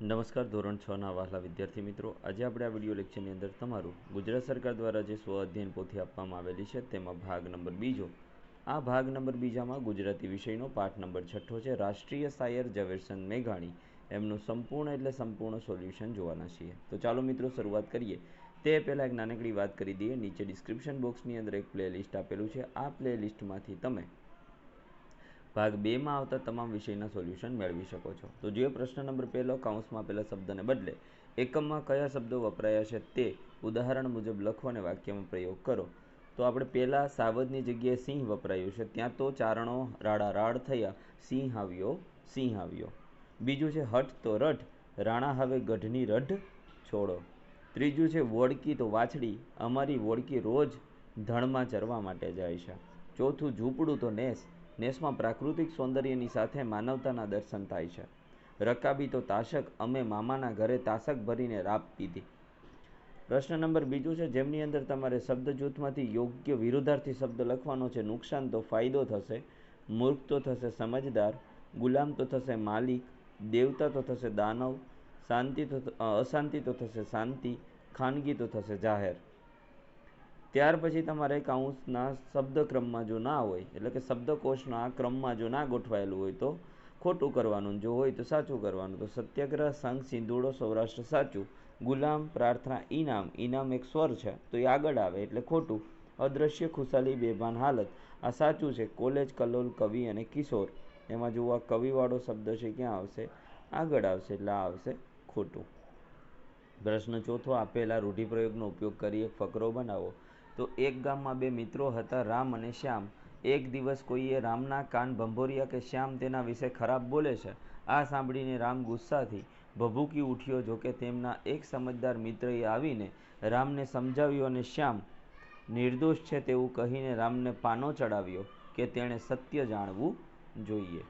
નમસ્કાર, ધોરણ છ ના વહાલા વિદ્યાર્થી મિત્રો. આજે આપણે આ વીડિયો લેક્ચરની અંદર તમારું ગુજરાત સરકાર દ્વારા જે સ્વ અધ્યયન પોથી આપવામાં આવેલી છે તેમાં ભાગ નંબર બીજો. આ ભાગ નંબર બીજામાં ગુજરાતી વિષયનો પાઠ નંબર છઠ્ઠો છે, રાષ્ટ્રીય શાયર ઝવેરચંદ મેઘાણી. એમનું સંપૂર્ણ એટલે સંપૂર્ણ સોલ્યુશન જોવાના છીએ. તો ચાલો મિત્રો શરૂઆત કરીએ. તે પહેલાં એક નાનકડી વાત કરી દઈએ. નીચે ડિસ્ક્રિપ્શન બોક્સની અંદર એક પ્લે લિસ્ટ આપેલું છે. આ પ્લેલિસ્ટમાંથી તમે ભાગ બેમાં આવતા તમામ વિષયના સોલ્યુશન મેળવી શકો છો. તો જે પ્રશ્ન નંબર પહેલો કાઉન્સમાં પહેલા શબ્દને બદલે એકમમાં કયા શબ્દો વપરાયા છે તે ઉદાહરણ મુજબ લખો અને વાક્યમાં પ્રયોગ કરો. તો આપણે પહેલાં સાવજની જગ્યાએ સિંહ વપરાયું છે. ત્યાં તો ચારણો રાડા રાડ થયા, સિંહ આવ્યો સિંહ આવ્યો. બીજું છે હઠ તો રઠ રાણા હવે ગઢની રઢ છોડો. ત્રીજું છે વોડકી તો વાછડી, અમારી વોડકી રોજ ધણમાં ચરવા માટે જાય છે. ચોથું ઝૂંપડું તો નેસ નેસમાં પ્રાકૃતિક સૌંદર્યની સાથે માનવતાના દર્શન થાય છે. રકાબી તો તાશક અમે મામાના ઘરે તાશક ભરીને રાપ પીધી. પ્રશ્ન નંબર બીજું છે, જેમની અંદર તમારે શબ્દ જૂથમાંથી યોગ્ય વિરુદ્ધાર્થી શબ્દ લખવાનો છે, નુકસાન તો ફાયદો થશે, મૂર્ખ તો થશે સમજદાર, ગુલામ તો થશે માલિક, દેવતા તો થશે દાનવ, શાંતિ તો અશાંતિ તો થશે શાંતિ, ખાનગી તો થશે જાહેર. ત્યાર પછી તમારે કાઉન્સના શબ્દક્રમમાં જો ના હોય, એટલે કે શબ્દકોશના ક્રમમાં જો ના ગોઠવાયેલું હોય તો ખોટું કરવાનું, જો હોય તો સાચું કરવાનું. તો સત્યાગ્રહ, સંઘ, સિંધુડો, સૌરાષ્ટ્ર સાચું, ગુલામ, પ્રાર્થના ઇનામ ઇનામ એક સ્વર છે, તો એ આગળ આવે એટલે ખોટું. અદ્રશ્ય, ખુશાલી, બેભાન હાલત, આ સાચું છે. કોલેજ, કલોલ, કવિ અને કિશોર, એમાં જોવા કવિવાળો શબ્દ છે ક્યાં આવશે? આગળ આવશે એટલે આ આવશે ખોટું. પ્રશ્ન ચોથો, આપેલા રૂઢિપ્રયોગનો ઉપયોગ કરી એક ફકરો બનાવો. તો એક ગામમાં બે મિત્રો હતા, રામ અને શ્યામ. એક દિવસ કોઈએ રામના કાન ભંભોરિયા કે શ્યામ તેના વિશે ખરાબ બોલે છે? આ સાંભળીને રામ ગુસ્સાથી ભભૂકી ઉઠ્યો, જોકે તેમના એક સમજદાર મિત્રએ આવીને રામને સમજાવ્યો અને શ્યામ નિર્દોષ છે તેવું કહીને રામને પાનો ચડાવ્યો કે તેણે સત્ય જાણવું જોઈએ.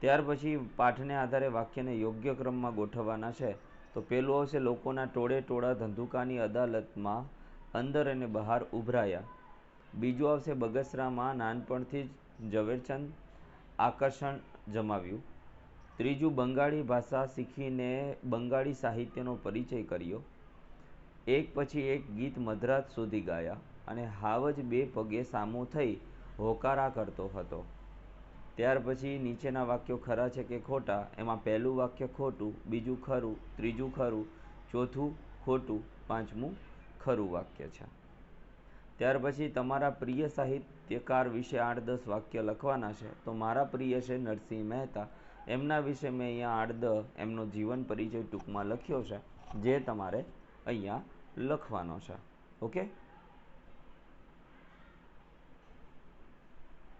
ત્યાર પછી પાઠને આધારે વાક્યને યોગ્ય ક્રમમાં ગોઠવવાના છે. તો પહેલું આવશે લોકોના ટોળે ટોળા ધંધુકાની અદાલતમાં અંદર અને બહાર ઉભરાયા. બીજું આવશે બગસરામાં નાનપણથી જ ઝવેરચંદ આકર્ષણ જમાવ્યું. ત્રીજું, બંગાળી ભાષા શીખીને બંગાળી સાહિત્યનો પરિચય કર્યો. એક પછી એક ગીત મધરાત સુધી ગાયા અને હાવ જ બે પગે સામો થઈ હોકારા કરતો હતો. ત્યાર પછી નીચેના વાક્યો ખરા છે કે ખોટા, એમાં પહેલું વાક્ય ખોટું, બીજું ખરું, ત્રીજું ખરું, ચોથું ખોટું, પાંચમું ખરું વાક્ય છે. ત્યાર પછી તમારા પ્રિય સાહિત્યકાર વિશે આઠ દસ વાક્ય લખવાના છે, તો મારા પ્રિય છે નરસિંહ મહેતા. એમના વિશે મેં અહીંયા આઠ દ એમનો જીવન પરિચય ટૂંકમાં લખ્યો છે, જે તમારે અહીંયા લખવાનો છે. ઓકે?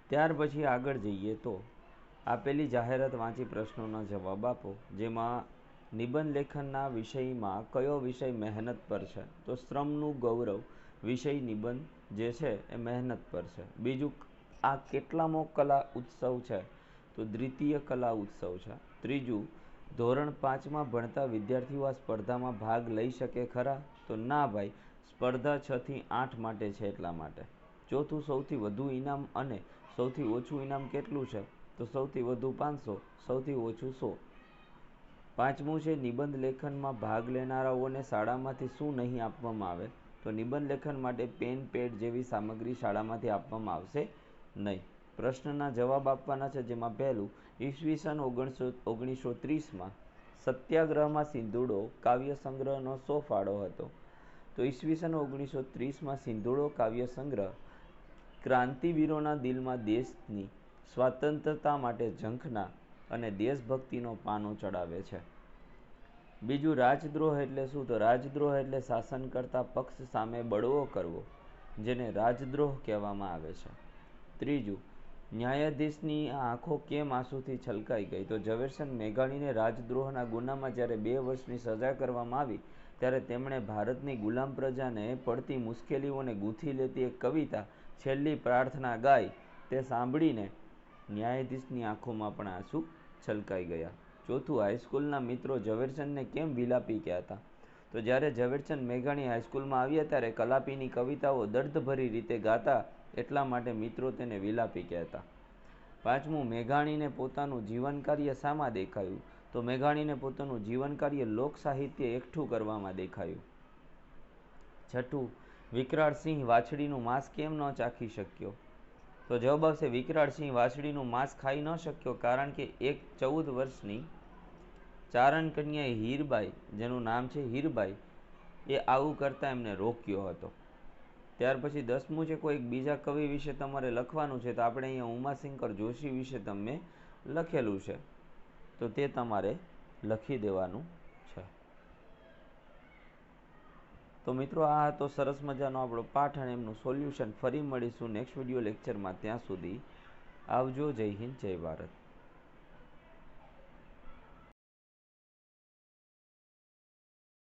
ત્યાર પછી આગળ જઈએ તો આપેલી જાહેરાત વાંચી પ્રશ્નોના જવાબ આપો, જેમાં નિબંધ લેખનના વિષયમાં કયો વિષય મહેનત પર છે? તો શ્રમનું ગૌરવ વિષય નિબંધ જે છે એ મહેનત પર છે. બીજું, આ કેટલામો કલા ઉત્સવ છે? તો દ્વિતીય કલા ઉત્સવ છે. ત્રીજું, ધોરણ પાંચમાં ભણતા વિદ્યાર્થીઓ આ સ્પર્ધામાં ભાગ લઈ શકે ખરા? તો ના ભાઈ, સ્પર્ધા છથી આઠ માટે છે એટલા માટે. ચોથું, સૌથી વધુ ઇનામ અને સૌથી ઓછું ઇનામ કેટલું છે? તો સૌથી વધુ પાંચસો, સૌથી ઓછું સો. પાંચમું છે, નિબંધ લેખનમાં ભાગ લેનારાઓને શાળામાંથી શું નહીં આપવામાં આવે? તો નિબંધ લેખન માટે પેન, પેડ જેવી સામગ્રી શાળામાંથી આપવામાં આવશે નહીં. પ્રશ્નના જવાબ આપવાના છે, જેમાં પહેલું, ઈસવીસન ઓગણીસો ઓગણીસો ત્રીસમાં સત્યાગ્રહમાં સિંધુડો કાવ્ય સંગ્રહનો સો ફાળો હતો. તો ઈસવીસન ઓગણીસો ત્રીસમાં સિંધુડો કાવ્ય સંગ્રહ ક્રાંતિવીરોના દિલમાં દેશની સ્વતંત્રતા માટે ઝંખના અને દેશભક્તિનો પાનો ચડાવે છે. બીજું રાજદ્રોહ એટલે શું? તો રાજદ્રોહ એટલે શાસન કરતા પક્ષ સામે બળવો કરવો, જેને રાજદ્રોહ કહેવામાં આવે છે. ત્રીજું, ન્યાયાધીશની આંખો કેમ આંસુથી છલકાઈ ગઈ? તો ઝવેરચંદ મેઘાણીને રાજદ્રોહના ગુનામાં જ્યારે બે વર્ષની સજા કરવામાં આવી, ત્યારે તેમણે ભારતની ગુલામ પ્રજાને પડતી મુશ્કેલીઓને ગૂંથી લેતી એક કવિતા છેલ્લી પ્રાર્થના ગાઈ તે સાંભળીને ન્યાયાધીશની આંખોમાં પણ આંસુ છલકાઈ ગયા. ચોથું, હાઈસ્કૂલના મિત્રો ઝવેરચંદને કેમ વિલાપી કહેતા તો જ્યારે ઝવેરચંદ મેઘાણી હાઈસ્કૂલમાં આવ્યા ત્યારે કલાપીની કવિતાઓ દર્દભરી રીતે ગાતા એટલા માટે મિત્રો તેને વિલાપી કહેતા પાંચમું, મેઘાણીને પોતાનું જીવન કાર્ય શામાં દેખાયું? તો મેઘાણીને પોતાનું જીવન કાર્ય લોક સાહિત્ય એકઠું કરવામાં દેખાયું. છઠ્ઠું વિકરાળ સિંહ વાછડીનું માંસ કેમ ન ચાખી શક્યો? તો જવાબ આવશે વિકરાળ સિંહ વાછડીનું માંસ ખાઈ ન શક્યો કારણ કે એક ચૌદ વર્ષની ચારણ કન્યાએ હીરબાઈ, જેનું નામ છે હીરબાઈ, એ આવું કરતાં એમને રોક્યો હતો. ત્યાર પછી દસમું છે કોઈક બીજા કવિ વિશે તમારે લખવાનું છે તો આપણે અહીંયા ઉમાશંકર જોશી વિશે તમે લખેલું છે. તો તે તમારે લખી દેવાનું છે. તો મિત્રો, આ હતો સરસ મજાનો આપણો પાઠ અને એમનું સોલ્યુશન ફરી મળીશું નેક્સ્ટ વીડિયો લેક્ચરમાં ત્યાં સુધી આવજો. જય હિન્દ, જય ભારત.